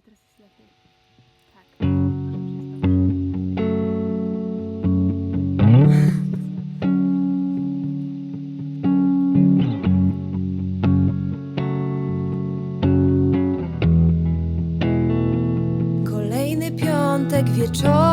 Ale teraz jest lepiej. Tak. Kolejny piątek wieczorem